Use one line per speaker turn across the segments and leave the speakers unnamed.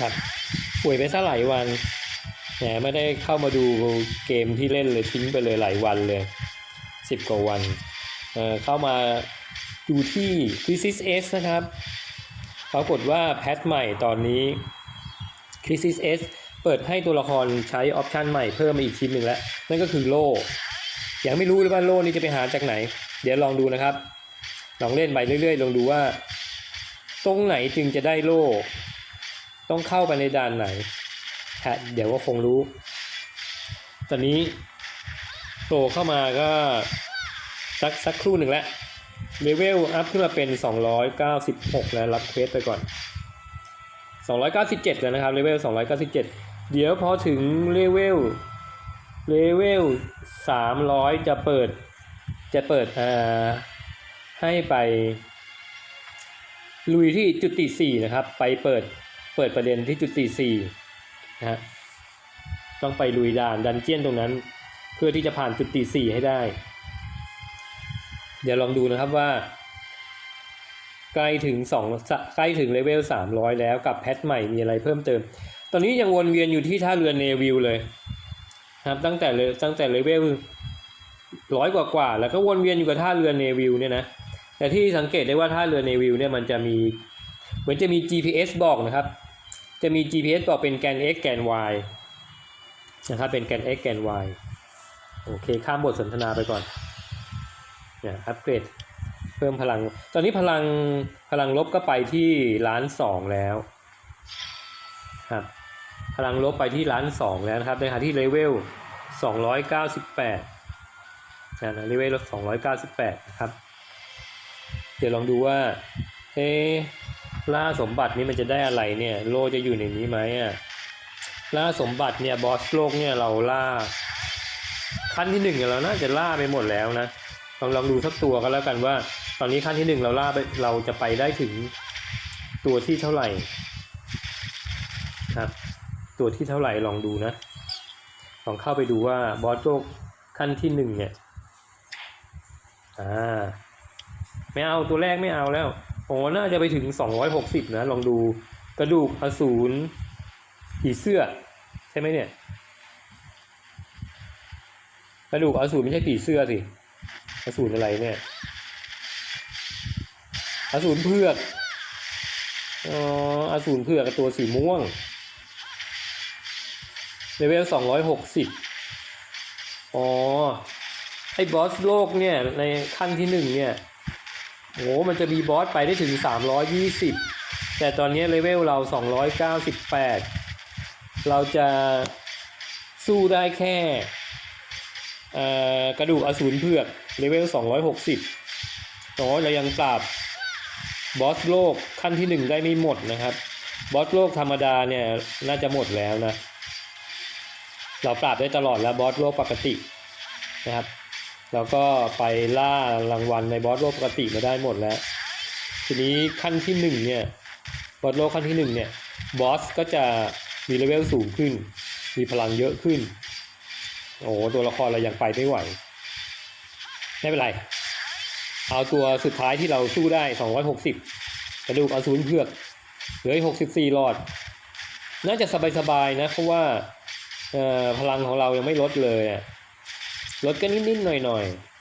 ครับป่วยไปซะหลายวันแหมไม่ได้เข้ามาดูเกมที่เล่นเลยทิ้งไปเลยหลายวันเลยสิบกว่าวันเอ่อเข้ามาดูที่ c r i s i s S นะครับปรากฏว่าแพทใหม่ตอนนี้ c r i s i s S เปิดให้ตัวละครใช้ออปชันใหม่เพิ่มมาอีกชิ้นหนึ่งแล้ว นั่นก็คือโล่ยังไม่รู้เลยว่าโล่นี้จะไปหาจากไหน เดี๋ยวลองดูนะครับ ลองเล่นไปเรื่อยๆ ลองดูว่า ตรงไหนจึงจะได้โล่ ต้องเข้าไปในด่านไหนฮะเดี๋ยวก็คงรู้ ตอนนี้โผล่เข้ามาก็สักสักครู่หนึ่งแล้วเลเวลอัพขึ้นมาเป็น 296 แล้วรับเควสไปก่อน 297 แล้วนะครับเลเวล 297 เดี๋ยวพอถึงเลเวลเลเวล 300 จะเปิด จะเปิดอ่าให้ไป ลุยที่จุดติ4นะครับ ไปเปิด เปิดประเด็นที่จุดติ4นะฮะต้องไปลุยด่านดันเจียนตรงนั้น เพื่อที่จะผ่านจุดตีสี่ให้ได้ เดี๋ยวลองดูนะครับว่า ใกล้ถึงสองใกล้ถึงเลเวลสามร้อยแล้วกับแพทใหม่มีอะไรเพิ่มเติม ตอนนี้ยังวนเวียนอยู่ที่ท่าเรือเนวิลเลยนะครับตั้งแต่เลตั้งแต่เลเวลร้อยกว่ากว่าๆแล้วก็วนเวียนอยู่กับท่าเรือเนวิลเนี่ยนะแต่ที่สังเกตได้ว่าท่าเรือเนวิลเนี่ยมันจะมีเหมือนจะมี GPS บอกนะครับ จะมี GPS บอกเป็นแกน x แกน y นะครับ เป็นแกน x แกน y โอเค ข้ามบทสนทนาไปก่อนเนี่ยอัปเกรดเพิ่มพลัง ตอนนี้พลังพลังลบก็ไปที่ล้านสองแล้วครับพลังลบไปที่ล้านสองแล้วนะครับ ในขณะที่เลเวลสองร้อยเก้าสิบแปดนะเลเวลสองร้อยเก้าสิบแปดนะครับ เดี๋ยวลองดูว่า เอะ ล่าสมบัตินี้มันจะได้อะไรเนี่ย โลจะอยู่ในนี้ไหมอะล่าสมบัติเนี่ยบอสโลกเนี่ยเราล่า ขั้นที่หนึ่งเราน่าจะล่าไปหมดแล้วนะลองลองดูสักตัวก็แล้วกันว่า ตอนนี้ขั้นที่หนึ่งเราล่าไปเราจะไปได้ถึงตัวที่เท่าไหร่ครับตัวที่เท่าไหร่ลองดูนะ ลองเข้าไปดูว่าบอสโลกขั้นที่หนึ่งเนี่ยอ่าไม่เอาตัวแรกไม่เอาแล้ว โอ้น่าจะไปถึงสองร้อยหกสิบนะ ลองดูกระดูกอสูรผีเสื้อ ใช่ไหมเนี่ย กระดูกอสูรไม่ใช่ผีเสื้อสิอสูรอะไรเนี่ยอสูรเผือกอ๋ออสูรเผือกกับตัวสีม่วงเลเวลสองร้อยหกสิบอ๋อไอ้บอสโลกเนี่ยในขั้นที่หนึ่งเนี่ย โหมันจะมีบอสไปได้ถึงสามร้อยยี่สิบแต่ตอนนี้เลเวลเราสองร้อยเราจะสู้ได้แค่กระดูกอสูรเผือกเลเวล 260อ๋อเรายังปราบบอสโลกขั้นที่หนึ่งได้ไม่หมดนะครับบอสโลกธรรมดาเนี่ยน่าจะหมดแล้วนะ เราปราบได้ตลอดแล้วบอสโลกปกตินะครับ เราก็ไปล่ารางวัลในบอสโลกปกติมาได้หมดแล้ว ทีนี้ขั้นที่หนึ่งเนี่ยบอสโลกขั้นที่หนึ่งเนี่ยบอสก็จะมีเลเวลสูงขึ้น มีพลังเยอะขึ้น โอ้ตัวละครเรายังไปไม่ไหว ไม่เป็นไร เอาตัวสุดท้ายที่เราสู้ได้ 260 กระดูกอสูรเผือก เหลืออีก64หลอด น่าจะสบายๆนะ เพราะว่าพลังของเรายังไม่ลดเลยอะ ลดก็นิดๆหน่อยๆ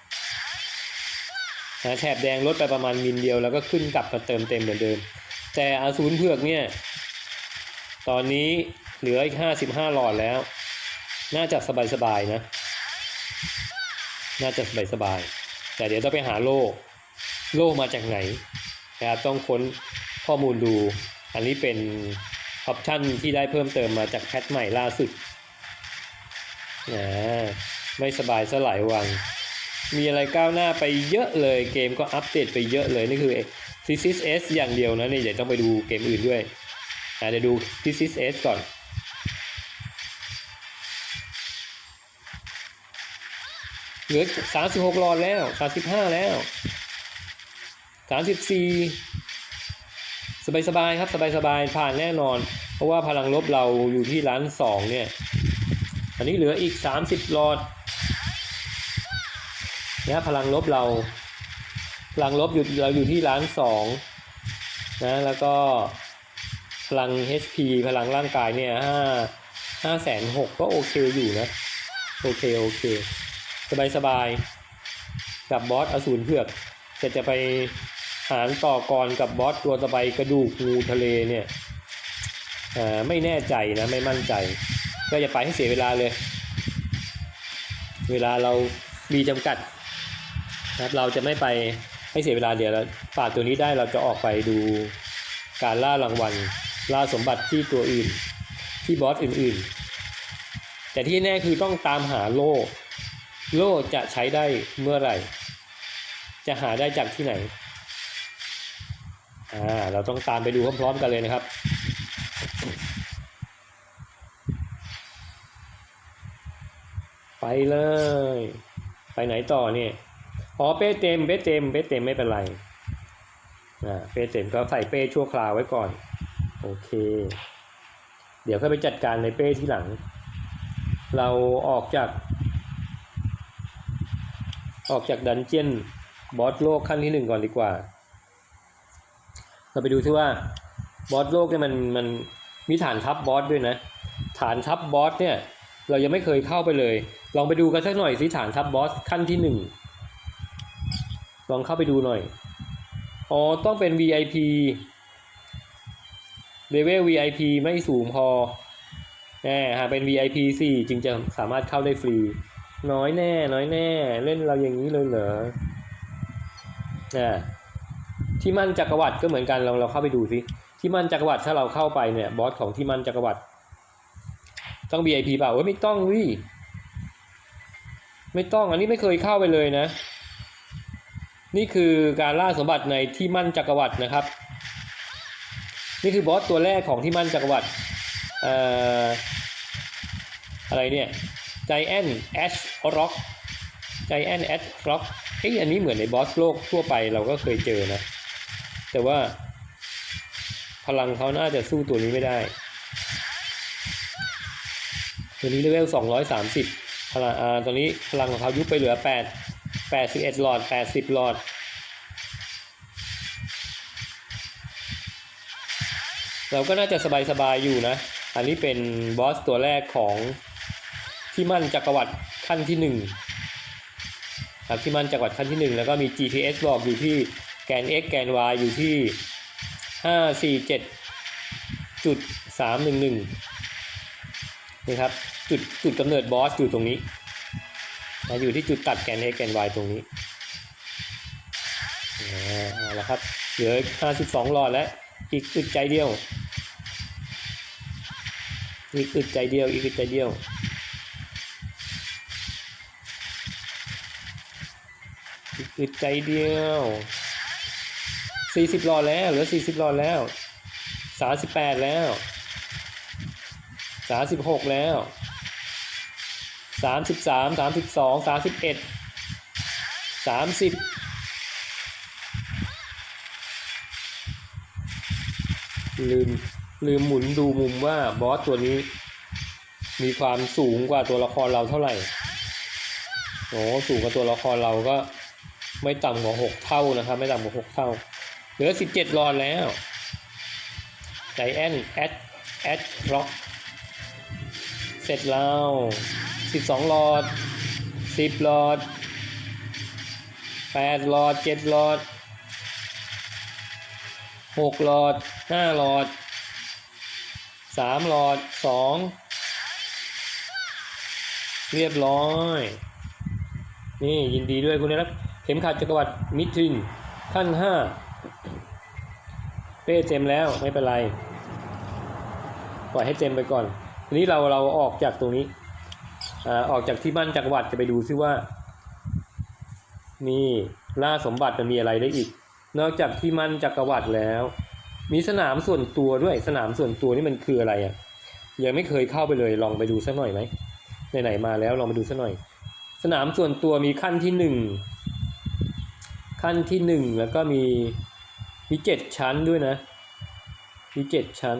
นะแถบแดงลดไปประมาณมิลเดียวแล้วก็ขึ้นกลับมาเติมเต็มเหมือนเดิม แต่อสูรเผือกเนี่ย ตอนนี้เหลืออีกห้าสิบห้าหลอดแล้ว น่าจะสบายๆนะ น่าจะสบายๆแต่เดี๋ยวต้องไปหาโล่โล่มาจากไหนนะครับต้องค้นข้อมูลดู อันนี้เป็นออปชั่นที่ได้เพิ่มเติมมาจากแพทใหม่ล่าสุดนะ ไม่สบายซะหลายวัน มีอะไรก้าวหน้าไปเยอะเลย เกมก็อัปเดตไปเยอะเลย นี่คือ t h e s i s S อย่างเดียวนะนี่เดี๋ยวต้องไปดูเกมอื่นด้วยอะเดี๋ยวดู This is S ก่อน เหลือสามสิบหกลอดแล้วสามสิบห้าแล้วสามสิบสี่สบายสบายๆครับสบายสบายๆ ผ่านแน่นอน เพราะว่าพลังลบเราอยู่ที่ล้านสองเนี่ย อันนี้เหลืออีกสามสิบหลอด นะพลังลบเราพลังลบอยู่เราอยู่ที่ล้านสองนะแล้วก็พลัง HP พลังร่างกายเนี่ยห้าห้าแสนหกก็โอเคอยู่นะ โอเค โอเค สบายสบายกับบอสอสูรเผือกแต่จะไปหารต่อกรกับบอสตัวตะไบกระดูกงูทะเลเนี่ยอ่าไม่แน่ใจนะไม่มั่นใจ ก็จะไปให้เสียเวลาเลย เวลาเรามีจำกัด นะครับเราจะไม่ไปให้เสียเวลาเดี๋ยวเราปราดตัวนี้ได้เราจะออกไปดูการล่ารางวัลล่าสมบัติที่ตัวอื่น ที่บอสอื่นๆ แต่ที่แน่คือต้องตามหาโล่ โล่จะใช้ได้เมื่อไหร่ จะหาได้จากที่ไหนอ่าเราต้องตามไปดูพร้อมๆกันเลยนะครับไปเลย ไปไหนต่อเนี่ย อ๋อเป้เต็มเป้เต็มเป้เต็มไม่เป็นไรอ่าเป้เต็มก็ใส่เป้ชั่วคราวไว้ก่อน โอเค เดี๋ยวค่อยไปจัดการในเป้ที่หลัง เราออกจาก ออกจากดันเจียนบอสโลกขั้นที่หนึ่งก่อนดีกว่า เราไปดูที่ว่าบอสโลกเนี่ยมันมันมีฐานทัพบอสด้วยนะ ฐานทัพบอสเนี่ย เรายังไม่เคยเข้าไปเลย ลองไปดูกันสักหน่อยสิฐานทัพบอสขั้นที่หนึ่ง ลองเข้าไปดูหน่อย อ๋อ ต้องเป็น VIP เลเวล VIP ไม่สูงพอแน่หาเป็น VIP 4จึงจะสามารถเข้าได้ฟรี น้อยแน่ น้อยแน่ เล่นเราอย่างนี้เลยเหรออ่าที่มั่นจักรวรรดิก็เหมือนกันลองเราเข้าไปดูสิที่มั่นจักรวรรดิถ้าเราเข้าไปเนี่ยบอสของที่มั่นจักรวรรดิต้อง VIP เปล่าเอ้ยไม่ต้องวิไม่ต้องอันนี้ไม่เคยเข้าไปเลยนะ นี่คือการล่าสมบัติในที่มั่นจักรวรรดินะครับ นี่คือบอสตัวแรกของที่มั่นจักรวรรดิเอ่ออะไรเนี่ย Giant Ash Rock Giant Ash Rock เอ้ยอันนี้เหมือนในบอสโลกทั่วไปเราก็เคยเจอนะ แต่ว่า พลังเขาน่าจะสู้ตัวนี้ไม่ได้ ตัวนี้เลเวล230พลังอ่าตัวนี้พลังของเขายุบไปเหลือ 8 81หลอด80หลอด เราก็น่าจะสบายๆอยู่นะ อันนี้เป็นบอสตัวแรกของที่มั่นจักรวรรดิขั้นที่หนึ่งครับที่มั่นจักรวรรดิขั้นที่หนึ่งแล้วก็มี GPS บอกอยู่ที่แกน x แกน y อยู่ที่ห้าสี่เจ็ดจุดสามหนึ่งหนึ่งนี่ครับจุดจุดกำเนิดบอสอยู่ตรงนี้ นะอยู่ที่จุดตัดแกน x แกน y ตรงนี้อ่าเอาละครับ เหลือห้าสิบสองหลอดแล้ว อีกอึดใจเดียว อีกอึดใจเดียว อีกอึดใจเดียว อีกอึดใจเดียวสี่สิบหลอดแล้ว เหลือสี่สิบหลอดแล้วสามสิบแปดแล้วสามสิบหกแล้ว สามสิบสามสามสิบสองสามสิบเอ็ดสามสิบลืมลืมหมุนดูมุมว่าบอสตัวนี้ มีความสูงกว่าตัวละครเราเท่าไหร่โอ้สูงกว่าตัวละครเราก็ไม่ต่ำกว่าหกเท่านะครับ ไม่ต่ำกว่าหกเท่า เหลือสิบเจ็ดรอนแล้วใจแอนแอดแอดร็อก เสร็จแล้ว สิบสองหลอดสิบหลอดแปดหลอดเจ็ดหลอดหกหลอดห้าหลอดสามหลอดสองเรียบร้อย นี่ยินดีด้วยคุณนะครับ เข็มขัดจักรวรรดิมิทรินขั้นห้าเป้เต็มแล้วไม่เป็นไร ปล่อยให้เต็มไปก่อนทีนี้เราเราออกจากตรงนี้ ออกจากที่บ้านจักรวรรดิจะไปดูซิว่า นี่ล่าสมบัติมันมีอะไรได้อีก นอกจากที่มั่นจักรวรรดิแล้ว มีสนามส่วนตัวด้วยสนามส่วนตัวนี่มันคืออะไรอะยังไม่เคยเข้าไปเลยลองไปดูสักหน่อยไหมไหนๆมาแล้วลองไปดูสักหน่อย สนามส่วนตัวมีขั้นที่หนึ่งขั้นที่หนึ่งแล้วก็มีมีเจ็ดชั้นด้วยนะ มีเจ็ดชั้น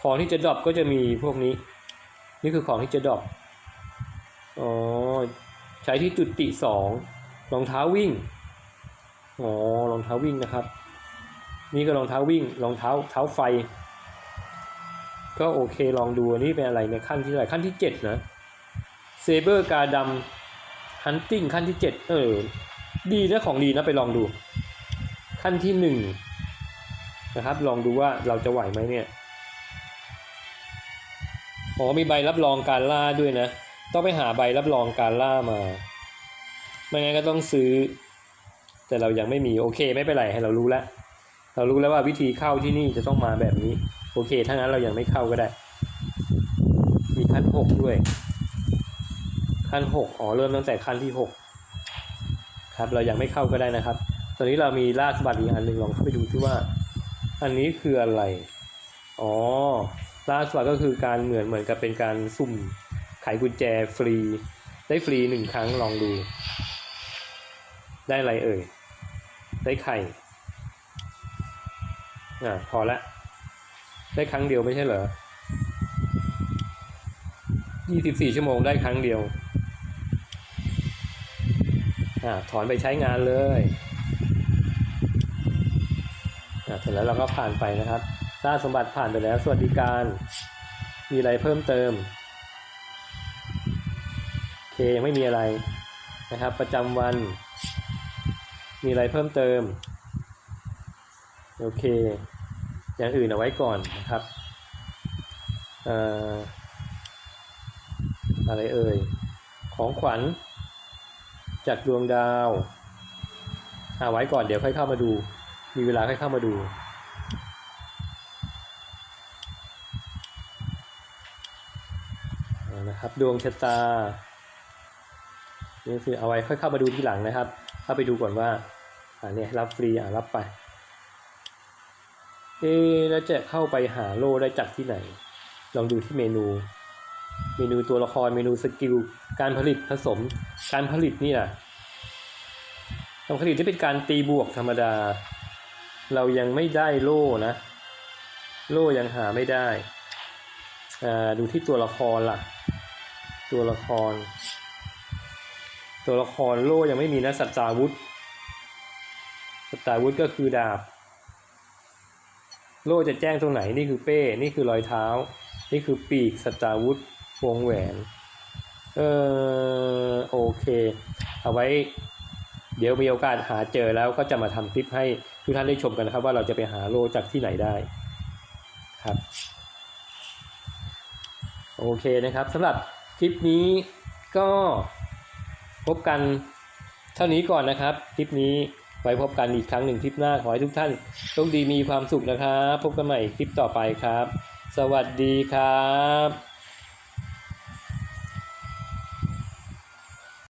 ของที่จะดรอปก็จะมีพวกนี้ นี่คือของที่จะดรอป อ๋อ ใช้ที่จุดติสองรองเท้าวิ่ง อ๋อ รองเท้าวิ่งนะครับ นี่ก็รองเท้าวิ่ง รองเท้าเท้าไฟ ก็โอเคลองดูอันนี้เป็นอะไรในขั้นที่เท่าไรขั้นที่เจ็ดนะเซเบอร์กาดำฮันติงขั้นที่เจ็ดเออ ดีนะของดีนะไปลองดู ขั้นที่หนึ่งนะครับ ลองดูว่าเราจะไหวไหมเนี่ยอ๋อมีใบรับรองการล่าด้วยนะ ต้องไปหาใบรับรองการล่ามา ไม่งั้นก็ต้องซื้อ แต่เรายังไม่มีโอเค ไม่เป็นไรให้เรารู้แล้ว เรารู้แล้วว่าวิธีเข้าที่นี่จะต้องมาแบบนี้ โอเค ถ้างั้นเรายังไม่เข้าก็ได้ มีขั้นหกด้วย ขั้นหกอ๋อเริ่มตั้งแต่ขั้นที่หกครับ เรายังไม่เข้าก็ได้นะครับ ตอนนี้เรามีล่าสบัตรอีกอันหนึ่งลองเข้าไปดูที่ว่า อันนี้คืออะไร อ๋อล่าสบัตรก็คือการเหมือนเหมือนกับเป็นการสุ่ม ไขกุญแจฟรี ได้ฟรีหนึ่งครั้งลองดู ได้อะไรเอ่ย ได้ไข่ อ่าพอละ ได้ครั้งเดียวไม่ใช่เหรอยี่สิบสี่ชั่วโมงได้ครั้งเดียว อ่าถอนไปใช้งานเลย อ่าเสร็จแล้วเราก็ผ่านไปนะครับล่าสมบัติผ่านไปแล้ว สวัสดิการ มีอะไรเพิ่มเติม ยังไม่มีอะไรนะครับ ประจำวัน มีอะไรเพิ่มเติม โอเค อย่างอื่นเอาไว้ก่อนนะครับออะไรเอ่ย ของขวัญ จากดวงดาวเอาไว้ก่อนเดี๋ยวค่อยเข้ามาดู มีเวลาค่อยเข้ามาดูนะครับดวงชะตา นี่คือเอาไว้ค่อยเข้ามาดูทีหลังนะครับ เข้าไปดูก่อนว่าอ่าเนี่ยรับฟรีอ่ารับไป เอ๊แล้วจะเข้าไปหาโล่ได้จากที่ไหน ลองดูที่เมนู เมนูตัวละครเมนูสกิลการผลิตผสม การผลิตนี่นะการผลิตที่เป็นการตีบวกธรรมดา เรายังไม่ได้โล่นะ โล่ยังหาไม่ได้อ่าดูที่ตัวละครล่ะ ตัวละคร ตัวละครโล่ยังไม่มีนะสัตตาวุธสัตตาวุธก็คือดาบ โล่จะแจ้งตรงไหนนี่คือเป้ นี่คือรอยเท้า นี่คือปีกสตาร์วุธวงแหวน เออโอเค เอาไว้ เดี๋ยวมีโอกาสหาเจอแล้วก็จะมาทำคลิปให้ทุกท่านได้ชมกันนะครับ ว่าเราจะไปหาโล่จากที่ไหนได้ครับโอเคนะครับสำหรับคลิปนี้ก็ พบกันเท่านี้ก่อนนะครับ คลิปนี้ไว้พบกันอีกครั้งหนึ่งคลิปหน้าขอให้ทุกท่านโชคดีมีความสุขนะครับ พบกันใหม่คลิปต่อไปครับ สวัสดีครับ